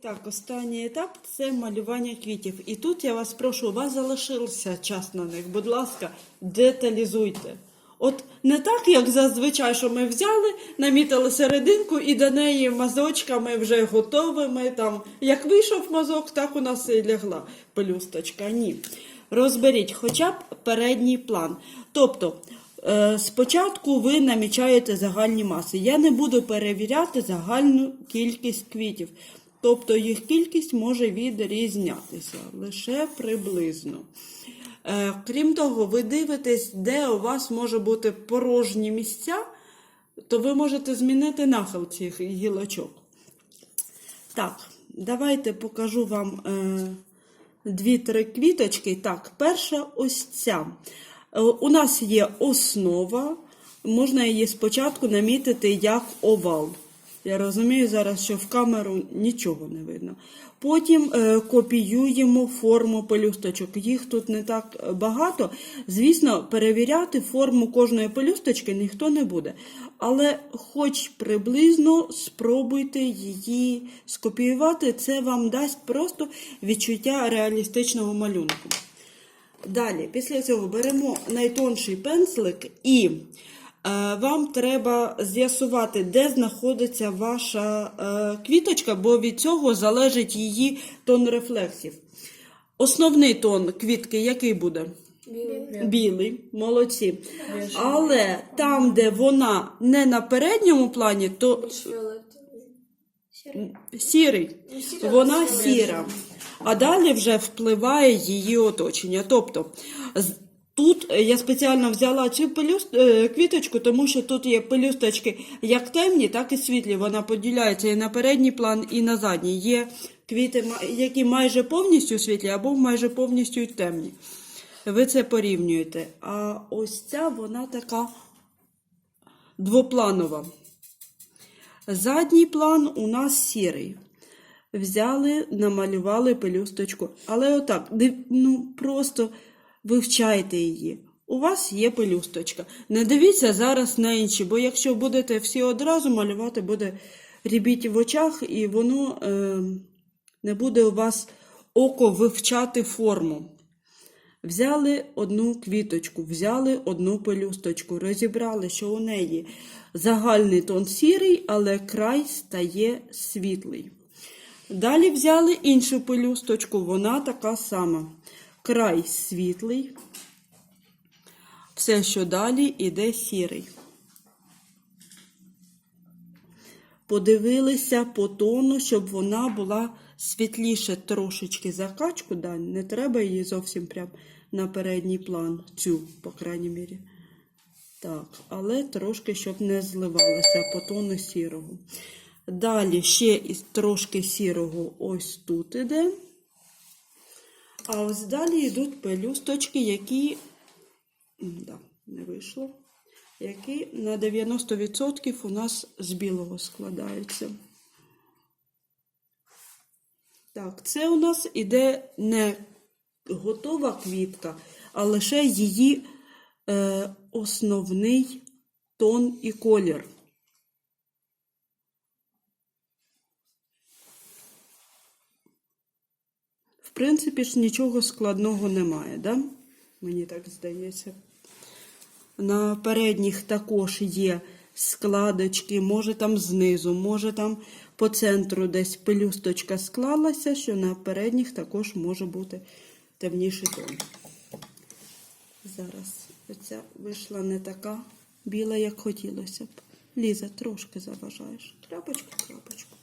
Так, останній етап це малювання квітів. І тут я вас прошу, у вас залишився час на них. Будь ласка, деталізуйте. От не так, як зазвичай, що ми взяли, намітили серединку і до неї мазочками вже готовими. Там, як вийшов мазок, так у нас і лягла пелюсточка. Ні. Розберіть хоча б передній план. Тобто, е, спочатку ви намічаєте загальні маси. Я не буду перевіряти загальну кількість квітів. Тобто їх кількість може відрізнятися лише приблизно. Е, Крім того, ви дивитесь, де у вас може бути порожні місця, то ви можете змінити нахил цих гілочок. Так, давайте покажу вам е, дві-три квіточки. Так, перша ось ця. Е, у нас є основа, можна її спочатку намітити як овал. Я розумію зараз, що в камеру нічого не видно. Потім е, копіюємо форму пелюсточок. Їх тут не так багато. Звісно, перевіряти форму кожної пелюсточки ніхто не буде. Але хоч приблизно спробуйте її скопіювати, це вам дасть просто відчуття реалістичного малюнку. Далі, після цього беремо найтонший пензлик і е, вам треба з'ясувати, де знаходиться ваша е, квіточка, бо від цього залежить її тон рефлексів. Основний тон квітки який буде? Білий. Білий, молодці. Але там, де вона не на передньому плані, то сірий. Вона сіра. А далі вже впливає її оточення. Тобто тут е, я спеціально взяла цю пелюст... е, квіточку, тому що тут є пелюсточки як темні, так і світлі. Вона поділяється і на передній план, і на задній. Є квіти, які майже повністю світлі, або майже повністю темні. Ви це порівнюєте. А ось ця вона така двопланова. Задній план у нас сірий. Взяли, намалювали пелюсточку. Але отак, ну просто вивчайте її. У вас є пелюсточка. Не дивіться зараз на інші, бо якщо будете всі одразу малювати, буде рібіть в очах, і воно е, не буде у вас око вивчати форму. Взяли одну квіточку, взяли одну пелюсточку, розібрали, що у неї загальний тон сірий, але край стає світлий. Далі взяли іншу пелюсточку, вона така сама. Край світлий, все, що далі, іде сірий. Подивилися по тону, щоб вона була світліше трошечки закачку дань. Не треба її зовсім прям на передній план, цю, по крайній мірі. Так, але трошки, щоб не зливалося по тону сірого. Далі ще трошки сірого ось тут іде. А ось далі йдуть пелюсточки, які. Да, не вийшло. Які на 90% у нас з білого складаються. Так, це у нас іде не готова квітка, а лише її е, основний тон і колір. Принципі ж нічого складного немає, да? Мені так здається. На передніх також є складочки, може там знизу, може там по центру десь пелюсточка склалася, що на передніх також може бути темніший тон. Зараз оця вийшла не така біла, як хотілося б. Ліза, трошки заважаєш. Крапочку, крапочку.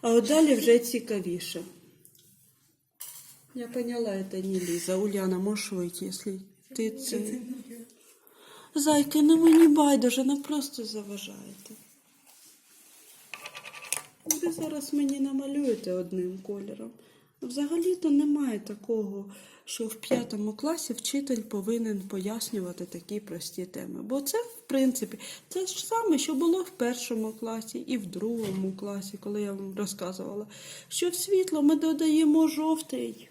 А от далі вже цікавіше. Я поняла, это не Лиза. Уляна, можешь выйти, если ти це. Зайки, ну мені байдуже, ну просто заважаєте. Ви зараз мені намалюєте одним кольором. Взагалі-то немає такого, що в п'ятому класі вчитель повинен пояснювати такі прості теми. Бо це, в принципі, це ж саме, що було в першому класі і в другому класі, коли я вам розказувала, що в світло ми додаємо жовтий.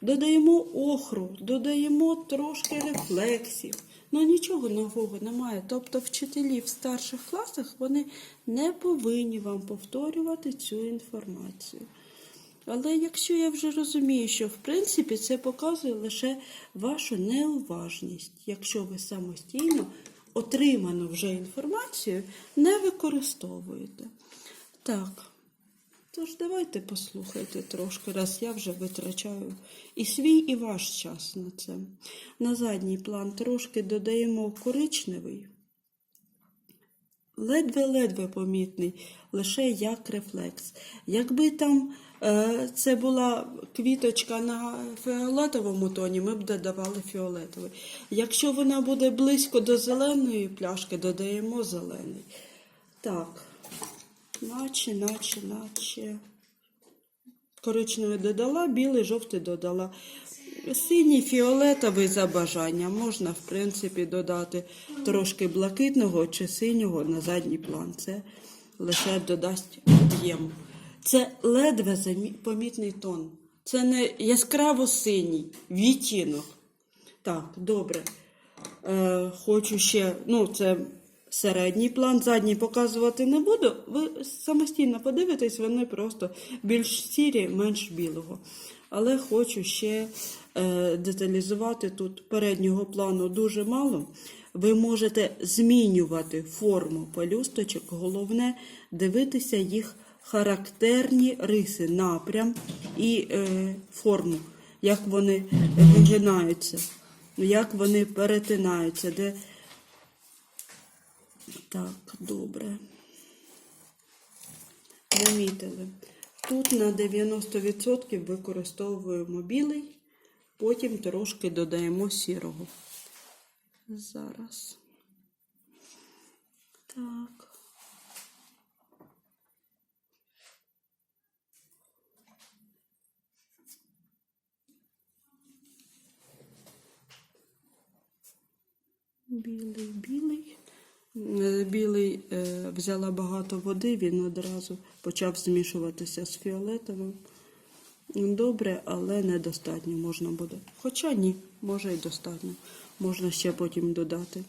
Додаємо охру, додаємо трошки рефлексів. Ну нічого нового немає. Тобто вчителі в старших класах вони не повинні вам повторювати цю інформацію. Але якщо я вже розумію, що в принципі це показує лише вашу неуважність, якщо ви самостійно отриману вже інформацію не використовуєте. Так. Тож давайте послухайте трошки, раз я вже витрачаю і свій, і ваш час на це. На задній план трошки додаємо коричневий, ледве-ледве помітний, лише як рефлекс. Якби там е, це була квіточка на фіолетовому тоні, ми б додавали фіолетовий. Якщо вона буде близько до зеленої пляшки, додаємо зелений. Так, наче, наче, наче. Коричневий додала, білий, жовтий додала. Синій, фіолетовий за бажанням. Можна, в принципі, додати трошки блакитного чи синього на задній план. Це лише додасть об'єм. Це ледве помітний тон. Це не яскраво синій відтінок. Так, добре. Е, хочу ще, ну, це середній план, задній показувати не буду. Ви самостійно подивитесь, вони просто більш сірі, менш білого. Але хочу ще е, деталізувати тут переднього плану дуже мало. Ви можете змінювати форму пелюсточок, головне дивитися їх характерні риси, напрям і е, форму, як вони вигинаються, як вони перетинаються, де так, добре. Замітили. Тут на 90% використовуємо білий, потім трошки додаємо сірого. Зараз. Так. Білий, білий. Е, Білий е, взяла багато води, він одразу почав змішуватися з фіолетовим. Добре, але недостатньо можна буде. Хоча ні, може і достатньо. Можна ще потім додати.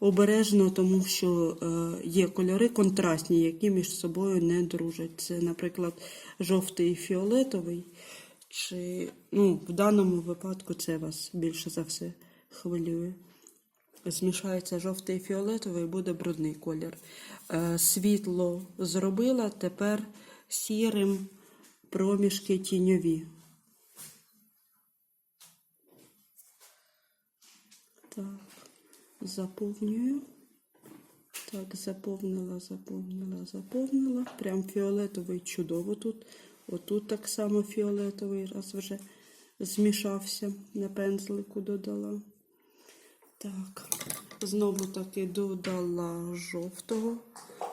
Обережно, тому що е, є кольори контрастні, які між собою не дружать. Це, наприклад, жовтий і фіолетовий. Чи, ну, в даному випадку це вас більше за все хвилює. Змішається жовтий і фіолетовий, буде брудний колір. Е, світло зробила, тепер сірим проміжки тіньові. Так, заповнюю. Так, заповнила, заповнила, заповнила. Прям фіолетовий чудово тут. Отут так само фіолетовий, раз вже змішався, на пензлику додала. Так, знову таки додала жовтого.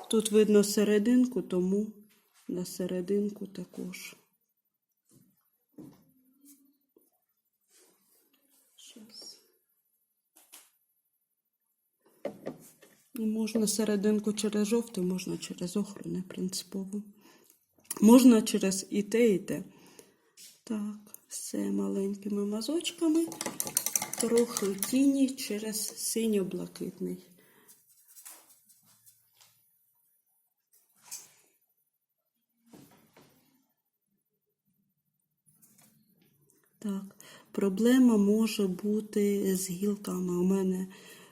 Тут видно серединку, тому на серединку також. Щас. Можна серединку через жовтий, можна через охру, принципово. Можна через і те, і те. Так, все маленькими мазочками. Трохи тіні через синьо-блакитний. Так, проблема може бути з гілками. У мене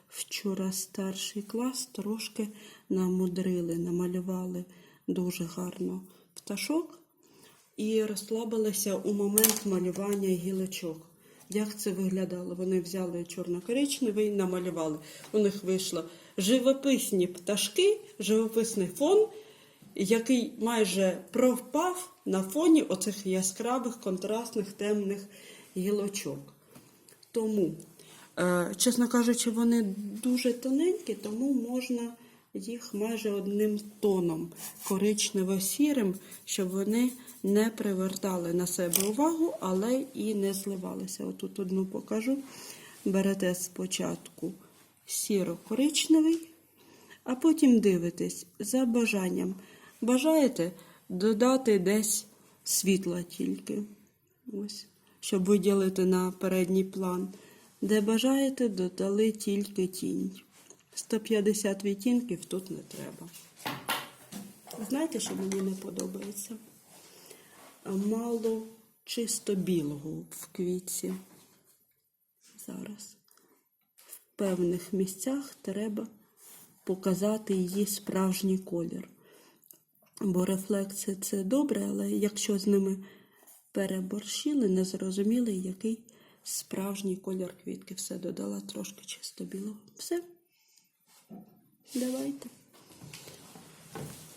вчора старший клас трошки намудрили, намалювали дуже гарно пташок і розслабилися у момент малювання гілочок. Як це виглядало? Вони взяли чорно-коричневий, намалювали. У них вийшло живописні пташки, живописний фон, який майже пропав на фоні оцих яскравих, контрастних, темних гілочок. Тому, е, чесно кажучи, вони дуже тоненькі, тому можна їх майже одним тоном коричнево-сірим, щоб вони не привертали на себе увагу, але і не зливалися. Отут одну покажу. Берете спочатку сіро-коричневий, а потім дивитесь за бажанням. Бажаєте додати десь світла тільки. Ось, щоб виділити на передній план. Де бажаєте, додали тільки тінь. 150 відтінків тут не треба. Знаєте, що мені не подобається? мало чисто білого в квітці. Зараз. В певних місцях треба показати її справжній колір. Бо рефлекси це добре, але якщо з ними переборщили, не зрозуміли, який справжній колір квітки. Все додала трошки чисто білого. Все. Давайте.